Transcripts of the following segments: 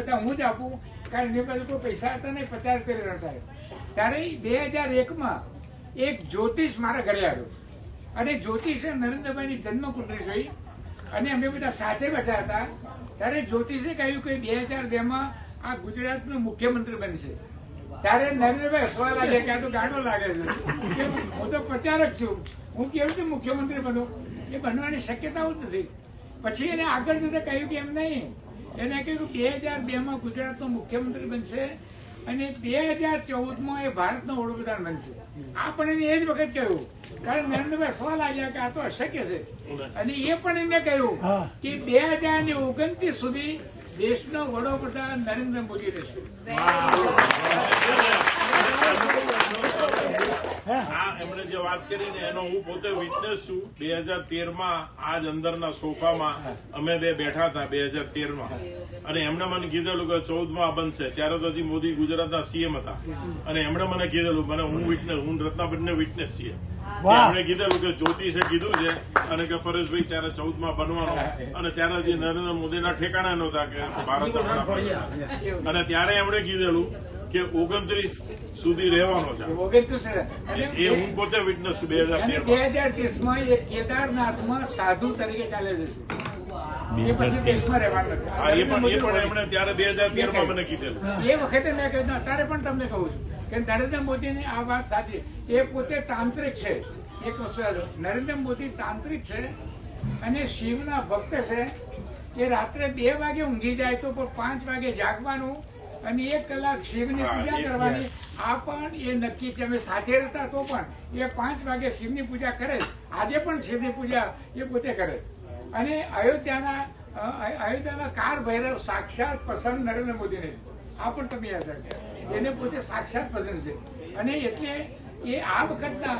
બધા હું જ આપું, કારણ એની પાસે કોઈ પૈસા હતા નહીં પચાસ કરી રહ્યો ત્યારે બે હજાર એકમાં એક જ્યોતિષ મારા ઘરે આવ્યો. અને જ્યોતિષે નરેન્દ્રભાઈની જન્મકુંડળી જોઈ. અને અમે બધા સાથે બેઠા હતા. ત્યારે જ્યોતિષે કહ્યું કે બે હજાર બેમાં આ ગુજરાતનો મુખ્યમંત્રી બનશે. ત્યારે નરેન્દ્રભાઈ હસવા લાગે કે આ તો ગાડો લાગે છે. હું તો પ્રચારક છું. હું કેવી રીતે મુખ્યમંત્રી બનું? એ બનવાની શક્યતાઓ જ નથી. પછી એને આગળ જતા કહ્યું કે એમ નહીં. એને કહ્યું બે હજાર બે માં ગુજરાતનો મુખ્યમંત્રી બનશે અને બે હજાર ચૌદમાં એ ભારતનો વડાપ્રધાન બનશે. આ પણ એને એ જ વખત કહ્યું. કારણ નરેન્દ્રભાઈ સવાલ લાગ્યા કે આ તો અશક્ય છે. અને એ પણ એને કહ્યું કે બે હજાર ને ઓગણત્રીસ સુધી દેશનો વડાપ્રધાન નરેન્દ્ર મોદી રહેશે. આ એમણે જે વાત કરી ને એનો હું પોતે વિટનેસ છું. બે હજાર તેરમાં આજ અંદરના સોફામાં અમે બે બેઠા હતા બે હજાર તેરમાં અને એમણે મને કીધેલું કે ચૌદમાં બનશે. ત્યારે તો હજી મોદી ગુજરાતના સીએમ હતા. અને એમણે મને કીધેલું મને હું વિટનેસ હું રત્નાબેનને વિટનેસ છીએ. એમણે કીધેલું કે જ્યોતિષે કીધું છે અને કે પરેશભાઈ ત્યારે ચૌદમાં બનવાનો અને ત્યારે હજી નરેન્દ્ર મોદીના ઠેકાણા નહોતા કે ભારત અને ત્યારે એમણે કીધેલું કે ઓગણત્રીસ સુધી રહેવાનો છે. એ હું પોતે વિટનેસ બે હજાર બે હજાર ત્રીસમાં એ કેદારનાથમાં સાધુ તરીકે ચાલે જશે એ પછી દેશમાં રહેવાનું એ પણ એમણે ત્યારે બે હજાર તેરમાં મને કીધેલું. એ વખતે મેં કહ્યું અત્યારે પણ તમને કહું છું. કે નરેન્દ્ર મોદીની આ વાત સાચી એ પોતે તાંત્રિક છે. એક. નરેન્દ્ર મોદી તાંત્રિક છે અને શિવના ભક્ત છે. કે રાત્રે બે વાગે ઊંઘી જાય તો પણ પાંચ વાગે જાગવાનું અને એક કલાક શિવની પૂજા કરવાની. આ પણ એ નક્કી છે અમે સાથે રહેતા તો પણ એ પાંચ વાગે શિવની પૂજા કરે આજે પણ શિવની પૂજા એ પોતે કરે અને અયોધ્યાના અયોધ્યાના કાર ભૈરવ સાક્ષાત પસંદ નરેન્દ્ર મોદીને આ પણ તમે યાદ રાખ્યા એને પોતે સાક્ષાત પસંદ છે. અને એટલે એ આ વખતના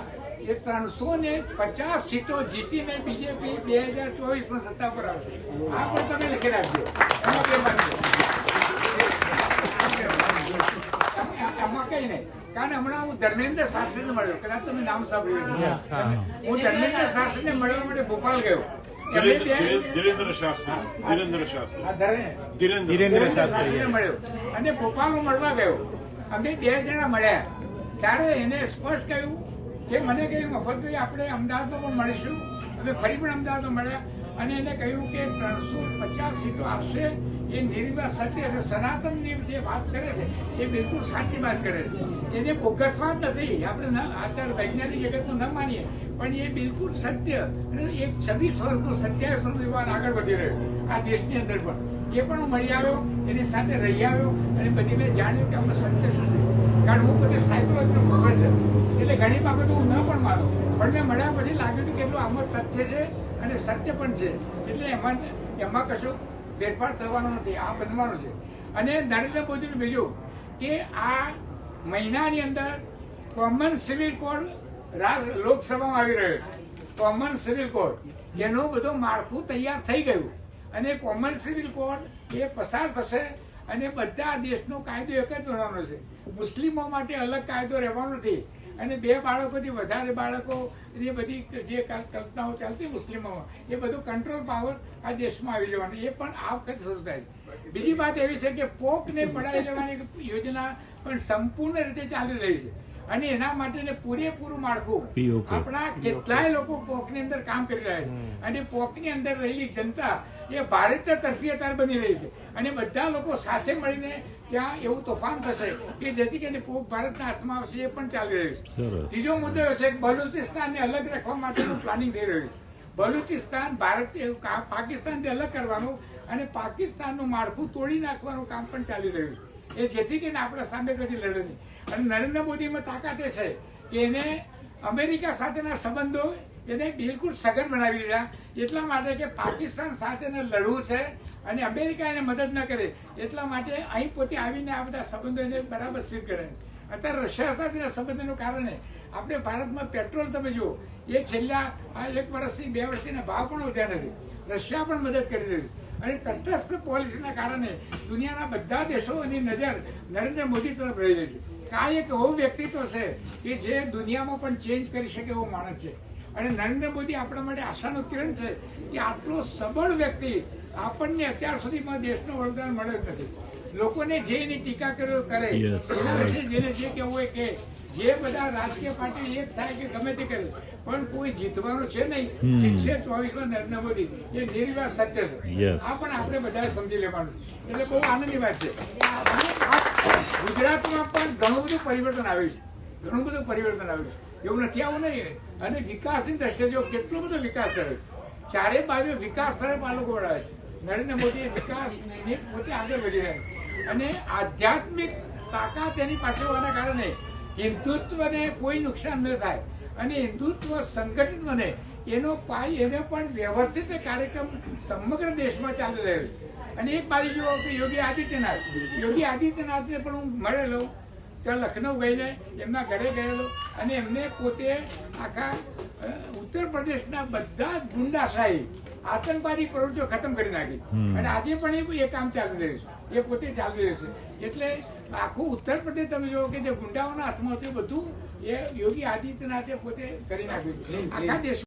એ ત્રણસો ને પચાસ સીટો જીતીને બીજેપી બે હજાર ચોવીસમાં સત્તા પર આવશે. આ પણ તમે લખી રાખજો. એમાં બે છે. કઈ નહીં. કારણ હમણાં હું ધર્મેન્દ્ર શાસ્ત્રીને મળ્યો. કદાચ તમે નામ સાંભળ્યું હું ધર્મેન્દ્ર શાસ્ત્રીને મળવા માટે ભોપાલ ગયો. ધીરેન્દ્ર બે- શાસ્ત્રી. ધીરેન્દ્ર શાસ્ત્રી. આ ધરે- ધીરેન્દ્ર. ધીરેન્દ્ર શાસ્ત્રીને મળ્યો. અને ભોપાલમાં મળવા ગયો. અમે બે જણા મળ્યા. ત્યારે એને સ્પષ્ટ કહ્યું કે મને કહ્યું મફતભાઈ આપણે અમદાવાદમાં પણ મળીશું. અમે ફરી પણ અમદાવાદમાં મળ્યા. અને એને કહ્યું કે ત્રણસો પચાસ સીટો આપશે. એ નિર્વિવાદ સત્ય છે સનાતનની જે વાત કરે છે, એ બિલકુલ સાચી વાત કરે છે. એને બોગસ વાત નથી. આપણે અત્યારે વૈજ્ઞાનિક જગતનું ન માનીએ. પણ એ બિલકુલ સત્ય. અને એક છવ્વીસ વર્ષનો સત્યાવીસ વર્ષનો યુવાન આગળ વધી રહ્યો આ દેશની અંદર પણ. એ પણ હું મળી આવ્યો, એની સાથે રહી આવ્યો, અને બધી મેં જાણ્યું કે આપણે સત્ય શું છે. કારણ હું પોતે સાયકોલોજીનો પ્રોફેસર એટલે ઘણી બાબતો હું ન પણ માનું. પણ મેં મળ્યા પછી લાગ્યું કે કેટલું આમાં તથ્ય છે. અને સત્ય પણ છે. એટલે એમાં એમાં કશું ફેરફાર થવાનો નથી. આ બનવાનું છે. અને નરેન્દ્ર મોદીનું બીજું કે આ મહિનાની અંદર કોમન સિવિલ કોડ લોકસભામાં આવી રહ્યો છે. Common civil code. એનું બધું માળખું તૈયાર થઈ ગયું. અને કોમન સિવિલ કોડ એ પસાર થશે અને બધા દેશનો કાયદો એક જ બનવાનો છે. મુસ્લિમો માટે અલગ કાયદો રહેવાનો નથી. અને બે બાળકોથી વધારે બાળકો એ બધી જે કલ- કલ્પનાઓ ચાલતી મુસ્લિમોમાં, એ બધું કંટ્રોલ પાવર આ દેશમાં આવી જવાનું, એ પણ આ વખતે શરૂ થાય બીજી વાત એવી છે કે પોકને પડાવી લેવાની યોજના પણ સંપૂર્ણ રીતે ચાલી રહી છે. અને એના માટેને પૂરેપૂરું માળખું. આપણા કેટલાય લોકો પોકની અંદર કામ કરી રહ્યા છે. અને પોકની અંદર રહેલી જનતા એ ભારતીય તરફી અત્યારે બની રહી છે. અને બધા લોકો સાથે મળીને ત્યાં એવું તોફાન થશે કે જેથી કરીને પોક ભારતના હાથમાં આવશે એ પણ ચાલી રહ્યું છે. ત્રીજો મુદ્દો એ છે કે બલુચિસ્તાનને અલગ રાખવા માટેનું પ્લાનિંગ થઈ રહ્યું છે. બલુચિસ્તાન ભારત પાકિસ્તાનથી અલગ કરવાનું અને પાકિસ્તાનનું માળખું તોડી નાખવાનું કામ પણ ચાલી રહ્યું છે. એ જેથી કરીને આપણા સામે કદી લડે નહીં. અને નરેન્દ્ર મોદીમાં તાકાત એ છે કે એને અમેરિકા સાથેના સંબંધો એને બિલકુલ સઘન બનાવી દીધા. એટલા માટે કે પાકિસ્તાન સાથે એને લડવું છે અને અમેરિકા એને મદદ ન કરે. એટલા માટે અહીં પોતે આવીને આ બધા સંબંધો એને બરાબર સ્થિર કરે છે. અત્યારે રશિયા સાથેના સંબંધોને કારણે આપણે ભારતમાં પેટ્રોલ તમે જુઓ, એ છેલ્લા આ એક વર્ષથી બે વર્ષથી ભાવ પણ વધ્યા નથી. રશિયા પણ મદદ કરી રહ્યું છે. અને તટસ્થ પોલિસીના કારણે દુનિયાના બધા દેશોની નજર નરેન્દ્ર મોદી તરફ રહેલી છે. આ એક એવો વ્યક્તિત્વ છે કે જે દુનિયામાં પણ ચેન્જ કરી શકે એવો માણસ છે. અને નરેન્દ્ર મોદી આપણા માટે આશાનું કિરણ છે કે આટલો સબળ વ્યક્તિ આપણને અત્યાર સુધીમાં દેશનું વરદાન મળ્યું જ નથી. લોકોને જે એની ટીકા કર્યો કરે. એના વિશે જેને જે કહેવું હોય કે જે બધા રાજકીય પાર્ટી એક થાય કે ગમે તે કરે પણ કોઈ જીતવાનું છે નહીં. જીતશે ચોવીસમાં નરેન્દ્ર મોદી. એ નિર્વિવાદ સત્ય છે. આ પણ આપણે બધાએ સમજી લેવાનું છે. એટલે બહુ આનંદની વાત છે. ગુજરાતમાં પણ ઘણું બધું પરિવર્તન આવ્યું છે. ઘણું બધું પરિવર્તન આવ્યું છે. એવું નથી આવું નહીં. અને વિકાસની દ્રષ્ટિએ જો કેટલો બધો વિકાસ થયો. ચારે બાજુ વિકાસ તરફ આ લોકો વળાવે છે. નરેન્દ્ર મોદી વિકાસ પોતે આગળ વધી રહ્યા અને આધ્યાત્મિક તાકાત એની પાસે હોવાના કારણે હિન્દુત્વને કોઈ નુકસાન ન થાય અને હિન્દુત્વ સંગઠિત બને, એનો પાય એને પણ વ્યવસ્થિત કાર્યક્રમ સમગ્ર દેશમાં ચાલી રહ્યો અને એક બાજુ જોવા કે યોગી આદિત્યનાથ, યોગી આદિત્યનાથને પણ હું મળેલો ત્યાં લખનઉ ગઈને એમના ઘરે ગયેલો અને એમને પોતે આખા ઉત્તર પ્રદેશના બધા જ ગુંડાશાહી આતંકવાદી પ્રવૃત્તિઓ ખતમ કરી નાખી. અને આજે પણ એ- એ કામ ચાલી રહ્યું છે. એ પોતે ચાલી રહ્યું છે એટલે આખું ઉત્તર પ્રદેશ તમે જોવો કે જે ગુંડાઓના હાથમાં હતું બધું એ યોગી આદિત્યનાથે પોતે કરી નાખ્યું છે. આખા દેશ